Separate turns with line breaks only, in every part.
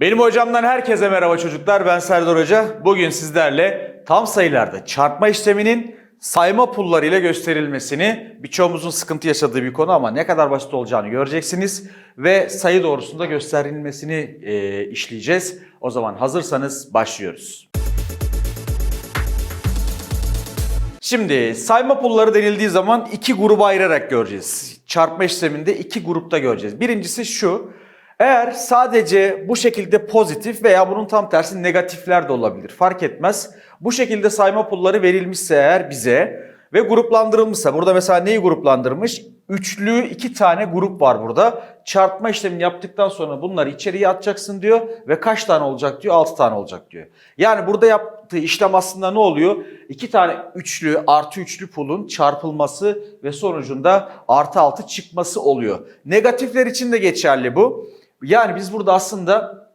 Benim hocamdan herkese merhaba çocuklar. Ben Serdar Hoca. Bugün sizlerle tam sayılarda çarpma işleminin sayma pulları ile gösterilmesini birçoğumuzun sıkıntı yaşadığı bir konu ama ne kadar basit olacağını göreceksiniz ve sayı doğrusunda gösterilmesini e, işleyeceğiz. O zaman hazırsanız başlıyoruz. Şimdi sayma pulları denildiği zaman iki gruba ayırarak göreceğiz. Çarpma işleminde iki grupta göreceğiz. Birincisi şu. Eğer sadece bu şekilde pozitif veya bunun tam tersi negatifler de olabilir. Fark etmez. Bu şekilde sayma pulları verilmişse eğer bize ve gruplandırılmışsa burada mesela neyi gruplandırmış? Üçlü iki tane grup var burada. Çarpma işlemini yaptıktan sonra bunları içeriye atacaksın diyor ve kaç tane olacak diyor? 6 tane olacak diyor. Yani burada yaptığı işlem aslında ne oluyor? İki tane üçlü artı üçlü pulun çarpılması ve sonucunda artı altı çıkması oluyor. Negatifler için de geçerli bu. Yani biz burada aslında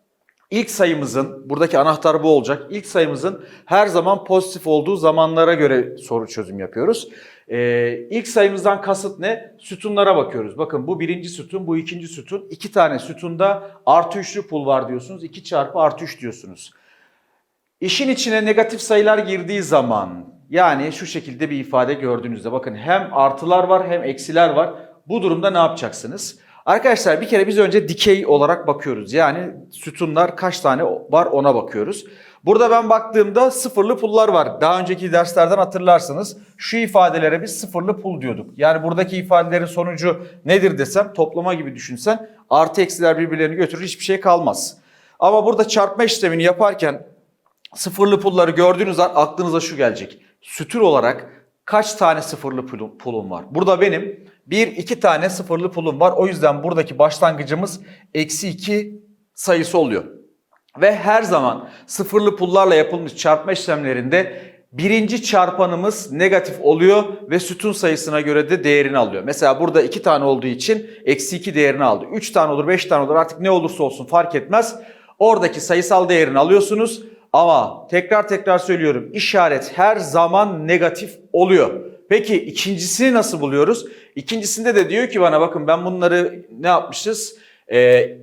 ilk sayımızın, buradaki anahtar bu olacak. İlk sayımızın her zaman pozitif olduğu zamanlara göre soru çözüm yapıyoruz. Ee, ilk sayımızdan kasıt ne? Sütunlara bakıyoruz. Bakın bu birinci sütun, bu ikinci sütun. İki tane sütunda artı üçlü pul var diyorsunuz. 2 çarpı artı 3 diyorsunuz. İşin içine negatif sayılar girdiği zaman yani şu şekilde bir ifade gördüğünüzde bakın hem artılar var hem eksiler var. Bu durumda ne yapacaksınız? Arkadaşlar bir kere biz önce dikey olarak bakıyoruz. Yani sütunlar kaç tane var ona bakıyoruz. Burada ben baktığımda sıfırlı pullar var. Daha önceki derslerden hatırlarsınız. Şu ifadelere biz sıfırlı pul diyorduk. Yani buradaki ifadelerin sonucu nedir desem toplama gibi düşünsen artı eksiler birbirlerini götürür hiçbir şey kalmaz. Ama burada çarpma işlemini yaparken sıfırlı pulları gördüğünüz an aklınıza şu gelecek. Sütür olarak kaç tane sıfırlı pulum, var? Burada benim bir iki tane sıfırlı pulum var. O yüzden buradaki başlangıcımız eksi iki sayısı oluyor. Ve her zaman sıfırlı pullarla yapılmış çarpma işlemlerinde birinci çarpanımız negatif oluyor ve sütun sayısına göre de değerini alıyor. Mesela burada iki tane olduğu için eksi iki değerini aldı. Üç tane olur, beş tane olur artık ne olursa olsun fark etmez. Oradaki sayısal değerini alıyorsunuz. Ama tekrar tekrar söylüyorum işaret her zaman negatif oluyor. Peki ikincisini nasıl buluyoruz? İkincisinde de diyor ki bana bakın ben bunları ne yapmışız? Ee,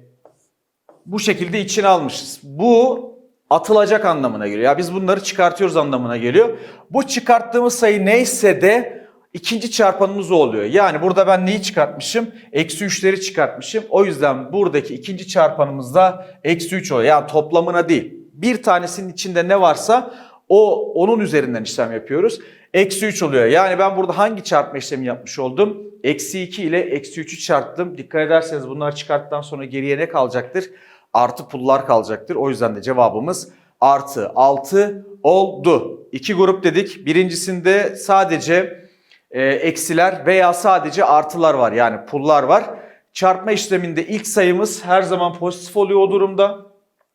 bu şekilde içine almışız. Bu atılacak anlamına geliyor. Ya biz bunları çıkartıyoruz anlamına geliyor. Bu çıkarttığımız sayı neyse de ikinci çarpanımız oluyor. Yani burada ben neyi çıkartmışım? Eksi 3'leri çıkartmışım. O yüzden buradaki ikinci çarpanımız da eksi 3 oluyor. Yani toplamına değil. Bir tanesinin içinde ne varsa o onun üzerinden işlem yapıyoruz. Eksi 3 oluyor. Yani ben burada hangi çarpma işlemi yapmış oldum? Eksi 2 ile eksi 3'ü çarptım. Dikkat ederseniz bunları çıkarttıktan sonra geriye ne kalacaktır? Artı pullar kalacaktır. O yüzden de cevabımız artı 6 oldu. İki grup dedik. Birincisinde sadece e, eksiler veya sadece artılar var. Yani pullar var. Çarpma işleminde ilk sayımız her zaman pozitif oluyor o durumda.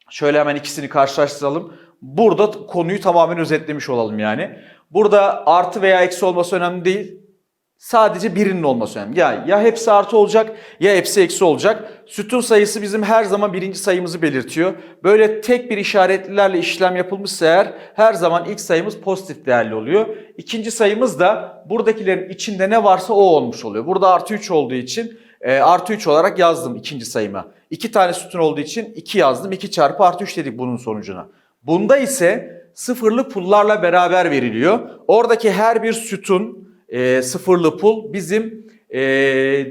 Şöyle hemen ikisini karşılaştıralım. Burada konuyu tamamen özetlemiş olalım yani. Burada artı veya eksi olması önemli değil. Sadece birinin olması önemli. Ya, ya hepsi artı olacak ya hepsi eksi olacak. Sütun sayısı bizim her zaman birinci sayımızı belirtiyor. Böyle tek bir işaretlilerle işlem yapılmışsa eğer her zaman ilk sayımız pozitif değerli oluyor. İkinci sayımız da buradakilerin içinde ne varsa o olmuş oluyor. Burada artı 3 olduğu için e, artı 3 olarak yazdım ikinci sayıma. İki tane sütun olduğu için 2 yazdım. 2 çarpı artı 3 dedik bunun sonucuna. Bunda ise sıfırlı pullarla beraber veriliyor. Oradaki her bir sütun e, sıfırlı pul bizim e,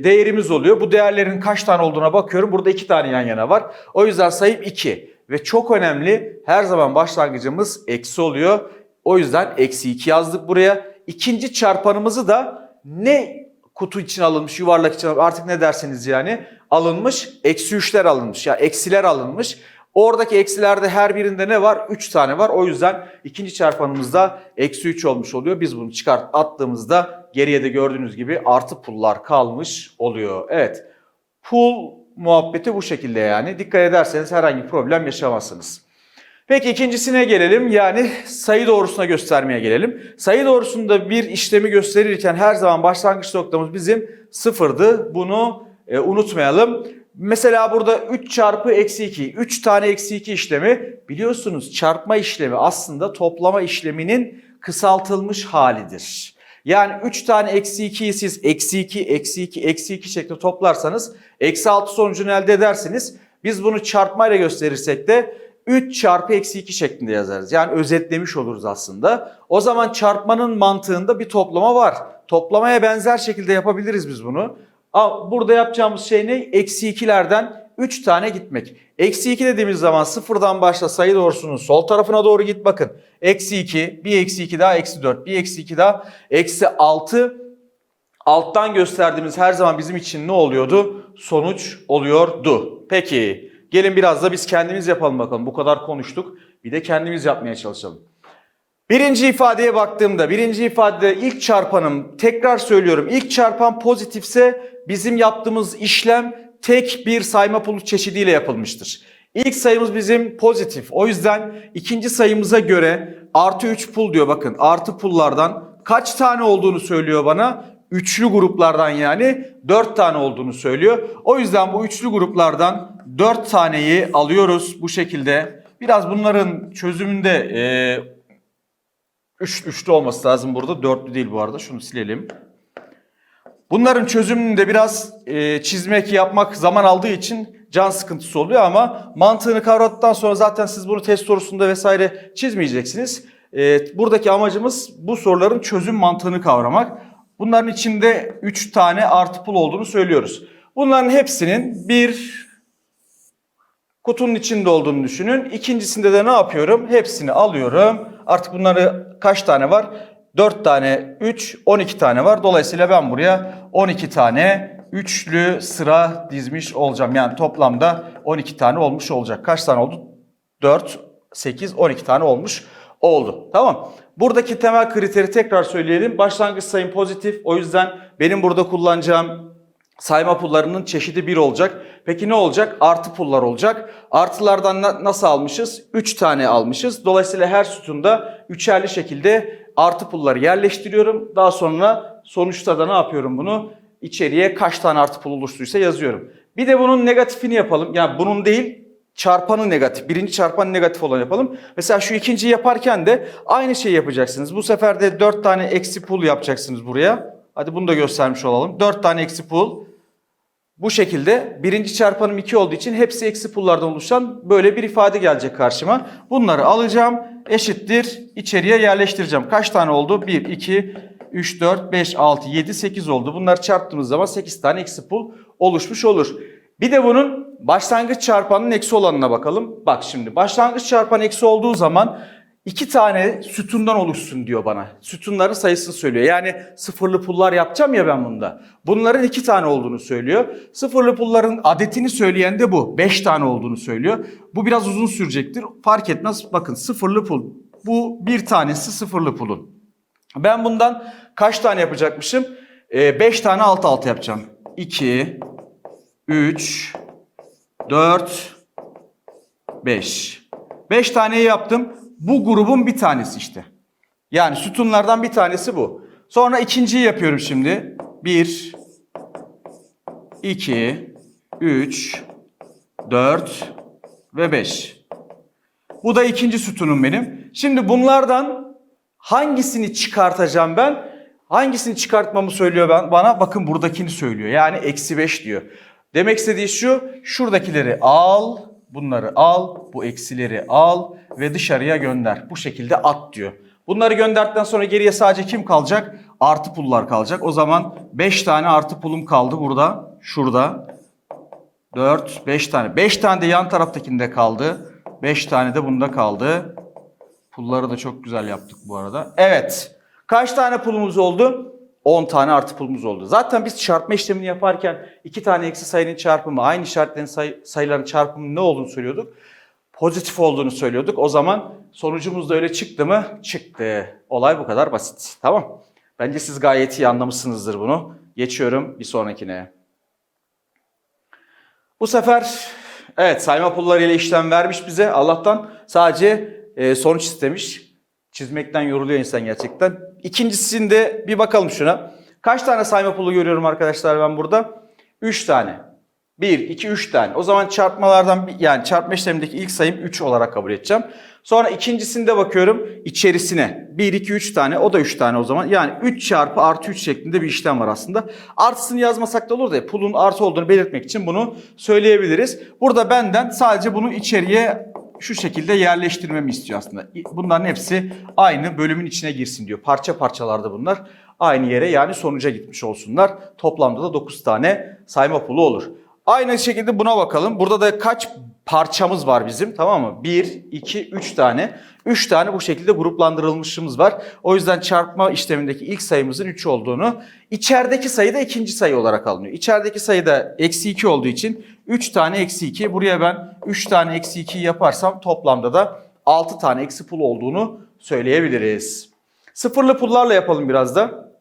değerimiz oluyor. Bu değerlerin kaç tane olduğuna bakıyorum. Burada 2 tane yan yana var. O yüzden sayım 2. Ve çok önemli her zaman başlangıcımız eksi oluyor. O yüzden eksi 2 yazdık buraya. İkinci çarpanımızı da ne kutu için alınmış, yuvarlak için alınmış, artık ne derseniz yani alınmış. Eksi 3'ler alınmış. Yani eksiler alınmış. Oradaki eksilerde her birinde ne var? 3 tane var. O yüzden ikinci çarpanımızda eksi 3 olmuş oluyor. Biz bunu çıkart attığımızda geriye de gördüğünüz gibi artı pullar kalmış oluyor. Evet. Pul muhabbeti bu şekilde yani. Dikkat ederseniz herhangi problem yaşamazsınız. Peki ikincisine gelelim. Yani sayı doğrusuna göstermeye gelelim. Sayı doğrusunda bir işlemi gösterirken her zaman başlangıç noktamız bizim sıfırdı. Bunu e, unutmayalım. Mesela burada 3 çarpı eksi 2, 3 tane eksi 2 işlemi biliyorsunuz çarpma işlemi aslında toplama işleminin kısaltılmış halidir. Yani 3 tane eksi 2'yi siz eksi 2, eksi 2, eksi 2 şeklinde toplarsanız eksi 6 sonucunu elde edersiniz. Biz bunu çarpmayla gösterirsek de 3 çarpı eksi 2 şeklinde yazarız. Yani özetlemiş oluruz aslında. O zaman çarpmanın mantığında bir toplama var. Toplamaya benzer şekilde yapabiliriz biz bunu. Burada yapacağımız şey ne? Eksi 2'lerden 3 tane gitmek. Eksi 2 dediğimiz zaman sıfırdan başla sayı doğrusunun sol tarafına doğru git bakın. Eksi 2, bir eksi 2 daha eksi 4, bir eksi 2 daha eksi 6. Alttan gösterdiğimiz her zaman bizim için ne oluyordu? Sonuç oluyordu. Peki gelin biraz da biz kendimiz yapalım bakalım. Bu kadar konuştuk. Bir de kendimiz yapmaya çalışalım. Birinci ifadeye baktığımda birinci ifadede ilk çarpanım tekrar söylüyorum ilk çarpan pozitifse bizim yaptığımız işlem tek bir sayma pulu çeşidiyle yapılmıştır. İlk sayımız bizim pozitif. O yüzden ikinci sayımıza göre artı 3 pul diyor bakın artı pullardan kaç tane olduğunu söylüyor bana. Üçlü gruplardan yani 4 tane olduğunu söylüyor. O yüzden bu üçlü gruplardan 4 taneyi alıyoruz bu şekilde. Biraz bunların çözümünde e, Üç, üçlü olması lazım burada. Dörtlü değil bu arada. Şunu silelim. Bunların çözümünde biraz e, çizmek, yapmak zaman aldığı için can sıkıntısı oluyor ama mantığını kavradıktan sonra zaten siz bunu test sorusunda vesaire çizmeyeceksiniz. E, buradaki amacımız bu soruların çözüm mantığını kavramak. Bunların içinde 3 tane artı pul olduğunu söylüyoruz. Bunların hepsinin bir kutunun içinde olduğunu düşünün. İkincisinde de ne yapıyorum? Hepsini alıyorum. Artık bunları kaç tane var? 4 tane 3, 12 tane var. Dolayısıyla ben buraya 12 tane üçlü sıra dizmiş olacağım. Yani toplamda 12 tane olmuş olacak. Kaç tane oldu? 4, 8, 12 tane olmuş oldu. Tamam. Buradaki temel kriteri tekrar söyleyelim. Başlangıç sayım pozitif. O yüzden benim burada kullanacağım sayma pullarının çeşidi 1 olacak. Peki ne olacak? Artı pullar olacak. Artılardan na- nasıl almışız? 3 tane almışız. Dolayısıyla her sütunda üçerli şekilde artı pulları yerleştiriyorum. Daha sonra sonuçta da ne yapıyorum bunu? İçeriye kaç tane artı pul oluştuysa yazıyorum. Bir de bunun negatifini yapalım. Yani bunun değil çarpanı negatif. Birinci çarpan negatif olan yapalım. Mesela şu ikinciyi yaparken de aynı şeyi yapacaksınız. Bu sefer de 4 tane eksi pul yapacaksınız buraya. Hadi bunu da göstermiş olalım. 4 tane eksi pul. Bu şekilde birinci çarpanım 2 olduğu için hepsi eksi pullardan oluşan böyle bir ifade gelecek karşıma. Bunları alacağım eşittir içeriye yerleştireceğim. Kaç tane oldu? 1, 2, 3, 4, 5, 6, 7, 8 oldu. Bunları çarptığımız zaman 8 tane eksi pul oluşmuş olur. Bir de bunun başlangıç çarpanının eksi olanına bakalım. Bak şimdi başlangıç çarpan eksi olduğu zaman iki tane sütundan oluşsun diyor bana. Sütunların sayısını söylüyor. Yani sıfırlı pullar yapacağım ya ben bunda. Bunların iki tane olduğunu söylüyor. Sıfırlı pulların adetini söyleyen de bu. Beş tane olduğunu söylüyor. Bu biraz uzun sürecektir. Fark etmez. Bakın sıfırlı pul. Bu bir tanesi sıfırlı pulun. Ben bundan kaç tane yapacakmışım? 5 tane alt alta yapacağım. 2, 3, 4, 5. 5 taneyi yaptım. Bu grubun bir tanesi işte. Yani sütunlardan bir tanesi bu. Sonra ikinciyi yapıyorum şimdi. 1, 2, 3, 4 ve 5. Bu da ikinci sütunum benim. Şimdi bunlardan hangisini çıkartacağım ben? Hangisini çıkartmamı söylüyor ben, bana? Bakın buradakini söylüyor. Yani eksi 5 diyor. Demek istediği şu, şuradakileri al, bunları al, bu eksileri al ve dışarıya gönder. Bu şekilde at diyor. Bunları gönderdikten sonra geriye sadece kim kalacak? Artı pullar kalacak. O zaman 5 tane artı pulum kaldı burada, şurada. 4, 5 tane. 5 tane de yan taraftakinde kaldı. 5 tane de bunda kaldı. Pulları da çok güzel yaptık bu arada. Evet. Kaç tane pulumuz oldu? 10 tane artı pulumuz oldu. Zaten biz çarpma işlemini yaparken iki tane eksi sayının çarpımı, aynı işaretlerin say- sayıların çarpımı ne olduğunu söylüyorduk? Pozitif olduğunu söylüyorduk. O zaman sonucumuz da öyle çıktı mı? Çıktı. Olay bu kadar basit. Tamam. Bence siz gayet iyi anlamışsınızdır bunu. Geçiyorum bir sonrakine. Bu sefer evet sayma pulları ile işlem vermiş bize. Allah'tan sadece e, sonuç istemiş. Çizmekten yoruluyor insan gerçekten. İkincisinde bir bakalım şuna. Kaç tane sayma pulu görüyorum arkadaşlar ben burada? 3 tane. 1, 2, 3 tane. O zaman çarpmalardan yani çarpma işlemindeki ilk sayım 3 olarak kabul edeceğim. Sonra ikincisinde bakıyorum içerisine. 1, 2, 3 tane o da 3 tane o zaman. Yani 3 çarpı artı 3 şeklinde bir işlem var aslında. Artısını yazmasak da olur da pulun artı olduğunu belirtmek için bunu söyleyebiliriz. Burada benden sadece bunu içeriye şu şekilde yerleştirmemi istiyor aslında. Bunların hepsi aynı bölümün içine girsin diyor. Parça parçalarda bunlar. Aynı yere yani sonuca gitmiş olsunlar. Toplamda da 9 tane sayma pulu olur. Aynı şekilde buna bakalım. Burada da kaç parçamız var bizim tamam mı? 1, 2, 3 tane. 3 tane bu şekilde gruplandırılmışımız var. O yüzden çarpma işlemindeki ilk sayımızın 3 olduğunu, içerideki sayı da ikinci sayı olarak alınıyor. İçerideki sayı da eksi 2 olduğu için 3 tane eksi 2. Buraya ben 3 tane eksi 2 yaparsam toplamda da 6 tane eksi pul olduğunu söyleyebiliriz. Sıfırlı pullarla yapalım biraz da.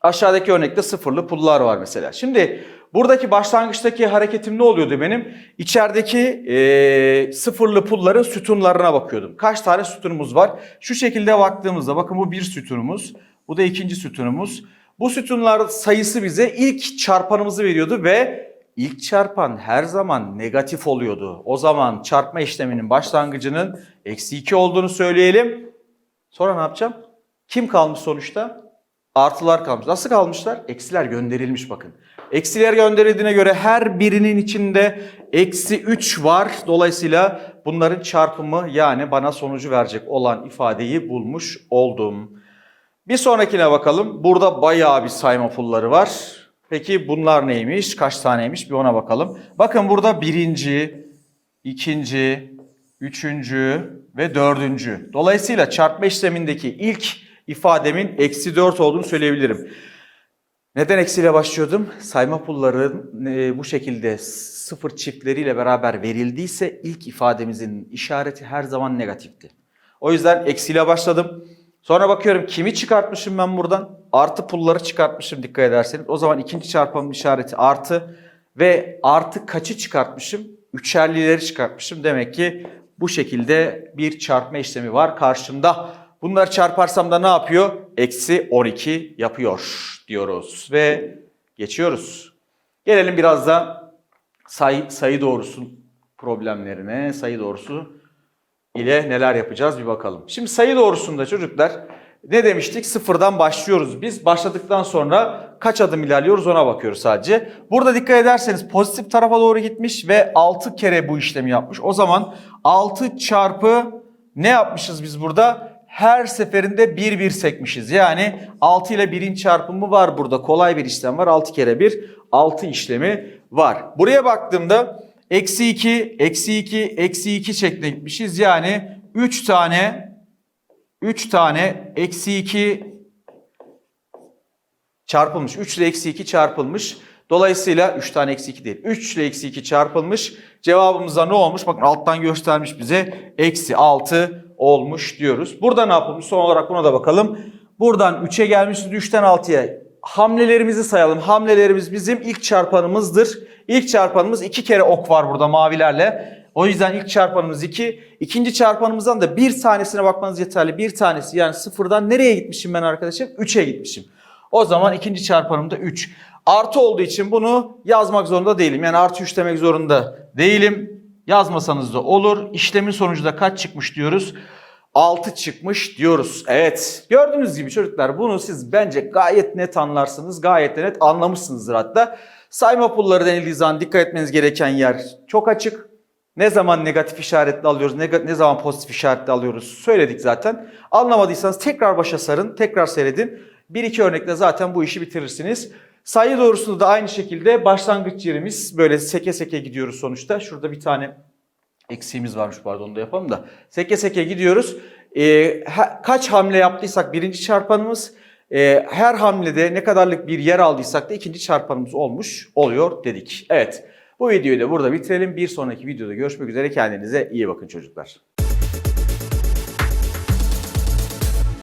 Aşağıdaki örnekte sıfırlı pullar var mesela. Şimdi buradaki başlangıçtaki hareketim ne oluyordu benim? İçerideki eee, sıfırlı pulların sütunlarına bakıyordum. Kaç tane sütunumuz var? Şu şekilde baktığımızda bakın bu bir sütunumuz. Bu da ikinci sütunumuz. Bu sütunlar sayısı bize ilk çarpanımızı veriyordu ve ilk çarpan her zaman negatif oluyordu. O zaman çarpma işleminin başlangıcının eksi 2 olduğunu söyleyelim. Sonra ne yapacağım? Kim kalmış sonuçta? Artılar kalmış. Nasıl kalmışlar? Eksiler gönderilmiş bakın. Eksiler gönderildiğine göre her birinin içinde eksi 3 var. Dolayısıyla bunların çarpımı yani bana sonucu verecek olan ifadeyi bulmuş oldum. Bir sonrakine bakalım. Burada bayağı bir sayma pulları var. Peki bunlar neymiş? Kaç taneymiş? Bir ona bakalım. Bakın burada birinci, ikinci, üçüncü ve dördüncü. Dolayısıyla çarpma işlemindeki ilk ifademin eksi 4 olduğunu söyleyebilirim. Neden eksiyle başlıyordum? Sayma pulların e, bu şekilde sıfır çiftleriyle beraber verildiyse ilk ifademizin işareti her zaman negatifti. O yüzden eksiyle başladım. Sonra bakıyorum kimi çıkartmışım ben buradan? Artı pulları çıkartmışım dikkat ederseniz. O zaman ikinci çarpanın işareti artı ve artı kaçı çıkartmışım? Üçerlileri çıkartmışım. Demek ki bu şekilde bir çarpma işlemi var karşımda. Bunları çarparsam da ne yapıyor? Eksi 12 yapıyor diyoruz ve geçiyoruz. Gelelim biraz da sayı, sayı doğrusu problemlerine, sayı doğrusu ile neler yapacağız bir bakalım. Şimdi sayı doğrusunda çocuklar ne demiştik? Sıfırdan başlıyoruz biz. Başladıktan sonra kaç adım ilerliyoruz ona bakıyoruz sadece. Burada dikkat ederseniz pozitif tarafa doğru gitmiş ve 6 kere bu işlemi yapmış. O zaman 6 çarpı ne yapmışız biz burada? Her seferinde 1 1 sekmişiz. Yani 6 ile 1'in çarpımı var burada. Kolay bir işlem var. 6 kere 1 6 işlemi var. Buraya baktığımda eksi 2, eksi 2, eksi 2 şeklinde gitmişiz. Yani 3 tane 3 tane eksi 2 çarpılmış. 3 ile eksi 2 çarpılmış. Dolayısıyla 3 tane eksi 2 değil. 3 ile eksi 2 çarpılmış. Cevabımızda ne olmuş? Bakın alttan göstermiş bize. Eksi 6 olmuş diyoruz. Burada ne yapılmış? Son olarak buna da bakalım. Buradan 3'e gelmişiz. 3'ten 6'ya. Hamlelerimizi sayalım. Hamlelerimiz bizim ilk çarpanımızdır. İlk çarpanımız 2 kere ok var burada mavilerle. O yüzden ilk çarpanımız 2. İkinci çarpanımızdan da bir tanesine bakmanız yeterli. Bir tanesi yani sıfırdan nereye gitmişim ben arkadaşım? 3'e gitmişim. O zaman ikinci çarpanım da 3. Artı olduğu için bunu yazmak zorunda değilim. Yani artı 3 demek zorunda değilim. Yazmasanız da olur. İşlemin sonucunda kaç çıkmış diyoruz? 6 çıkmış diyoruz. Evet gördüğünüz gibi çocuklar bunu siz bence gayet net anlarsınız. Gayet de net anlamışsınızdır hatta. Sayma pulları denildiği zaman dikkat etmeniz gereken yer çok açık. Ne zaman negatif işaretli alıyoruz, ne, ne zaman pozitif işaretli alıyoruz söyledik zaten. Anlamadıysanız tekrar başa sarın, tekrar seyredin. Bir iki örnekle zaten bu işi bitirirsiniz. Sayı doğrusunda da aynı şekilde başlangıç yerimiz böyle seke seke gidiyoruz sonuçta. Şurada bir tane eksiğimiz varmış pardon onu da yapalım da. Seke seke gidiyoruz. Ee, kaç hamle yaptıysak birinci çarpanımız e, her hamlede ne kadarlık bir yer aldıysak da ikinci çarpanımız olmuş oluyor dedik. Evet bu videoyu da burada bitirelim. Bir sonraki videoda görüşmek üzere. Kendinize iyi bakın çocuklar.